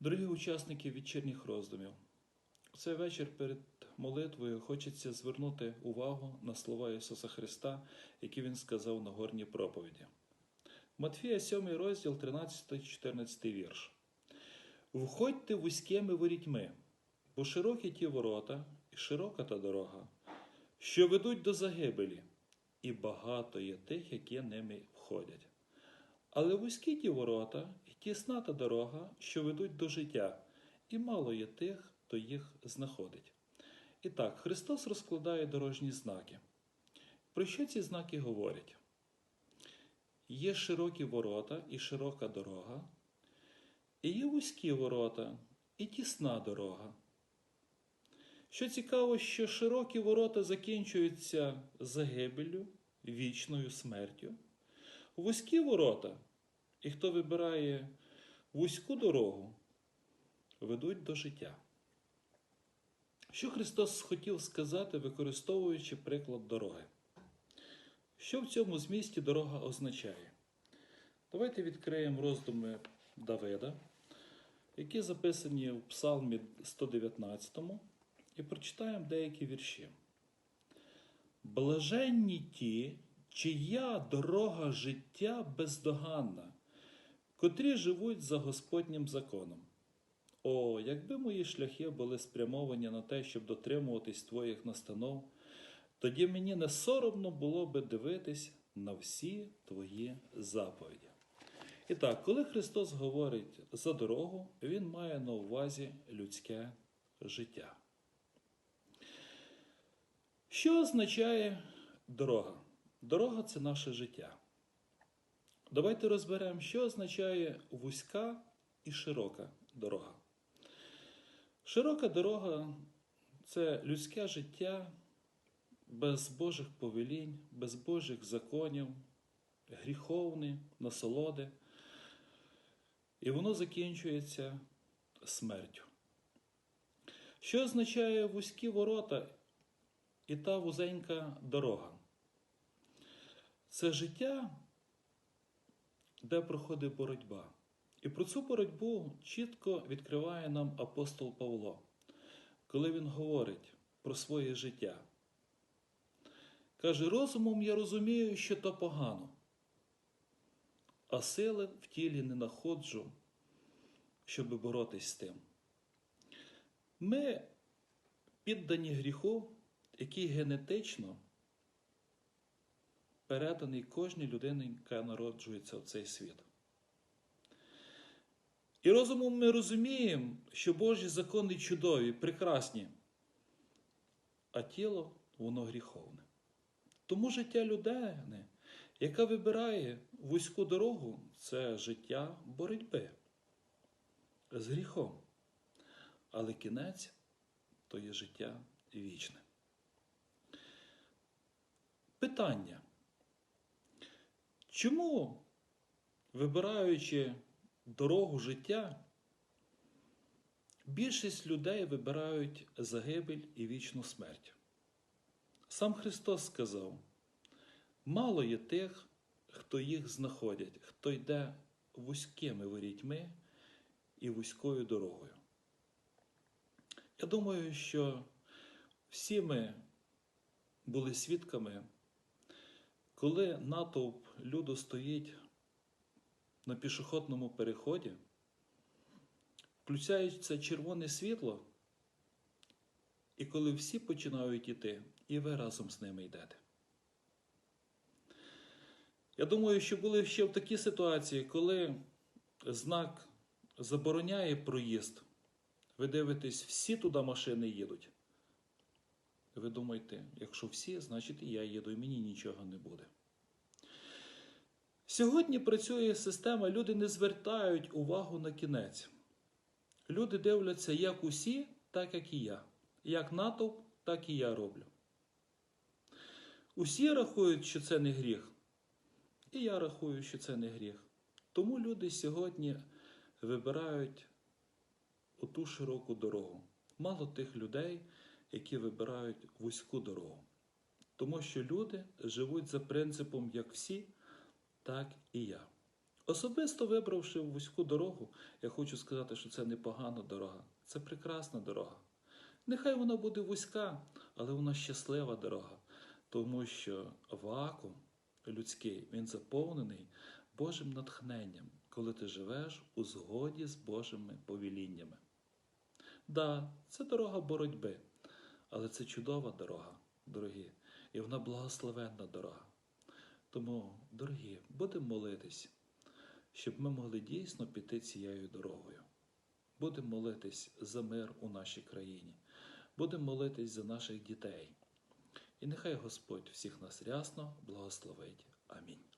Дорогі учасники вечірніх роздумів, цей вечір перед молитвою хочеться звернути увагу на слова Ісуса Христа, які Він сказав на горній проповіді. Матфія 7 розділ 13-14 вірш. Входьте вузькими ворітьми, бо широкі ті ворота, і широка та дорога, що ведуть до загибелі, і багато є тих, які ними входять. Але вузькі ті ворота і тісна та дорога, що ведуть до життя, і мало є тих, хто їх знаходить. І так, Христос розкладає дорожні знаки. Про що ці знаки говорять? Є широкі ворота і широка дорога, і є вузькі ворота і тісна дорога. Що цікаво, що широкі ворота закінчуються загибеллю, вічною смертю. Вузькі ворота, і хто вибирає вузьку дорогу, ведуть до життя. Що Христос хотів сказати, використовуючи приклад дороги? Що в цьому змісті дорога означає? Давайте відкриємо роздуми Давида, які записані в Псалмі 119 і прочитаємо деякі вірші. Блаженні ті, чия дорога життя бездоганна, котрі живуть за Господнім законом. О, якби мої шляхи були спрямовані на те, щоб дотримуватись твоїх настанов, тоді мені не соромно було би дивитись на всі твої заповіді. І так, коли Христос говорить за дорогу, Він має на увазі людське життя. Що означає дорога? Дорога це наше життя. Давайте розберемо, що означає вузька і широка дорога. Широка дорога це людське життя без Божих повелінь, без Божих законів, гріховне, насолоди. І воно закінчується смертю. Що означає вузькі ворота і та вузенька дорога? Це життя, де проходить боротьба. І про цю боротьбу чітко відкриває нам апостол Павло, коли він говорить про своє життя. Каже, розумом я розумію, що то погано, а сили в тілі не находжу, щоб боротись з тим. Ми піддані гріху, який генетично переданий кожній людині, яка народжується в цей світ. І розумом ми розуміємо, що Божі закони чудові, прекрасні, а тіло воно гріховне. Тому життя людини, яка вибирає вузьку дорогу, це життя боротьби з гріхом. Але кінець то є життя вічне. Питання. Чому, вибираючи дорогу життя, більшість людей вибирають загибель і вічну смерть? Сам Христос сказав: мало є тих, хто їх знаходять, хто йде вузькими ворітьми і вузькою дорогою. Я думаю, що всі ми були свідками, коли натовп люду стоїть на пішохідному переході, включається червоне світло, і коли всі починають іти, і ви разом з ними йдете. Я думаю, що були ще в такі ситуації, коли знак забороняє проїзд. Ви дивитесь, всі туди машини їдуть. Ви думаєте, якщо всі, значить і я їду, і мені нічого не буде. Сьогодні працює система, люди не звертають увагу на кінець. Люди дивляться як усі, так як і я. Як натовп, так і я роблю. Усі рахують, що це не гріх. І я рахую, що це не гріх. Тому люди сьогодні вибирають оту широку дорогу. Мало тих людей, які вибирають вузьку дорогу. Тому що люди живуть за принципом як всі, так і я. Особисто вибравши вузьку дорогу, я хочу сказати, що це непогана дорога, це прекрасна дорога. Нехай вона буде вузька, але вона щаслива дорога, тому що вакуум людський він заповнений Божим натхненням, коли ти живеш у згоді з Божими повеліннями. Да, це дорога боротьби, але це чудова дорога, дорогі, і вона благословенна дорога. Тому, дорогі, будемо молитись, щоб ми могли дійсно піти цією дорогою. Будемо молитись за мир у нашій країні, будемо молитись за наших дітей. І нехай Господь всіх нас рясно благословить. Амінь.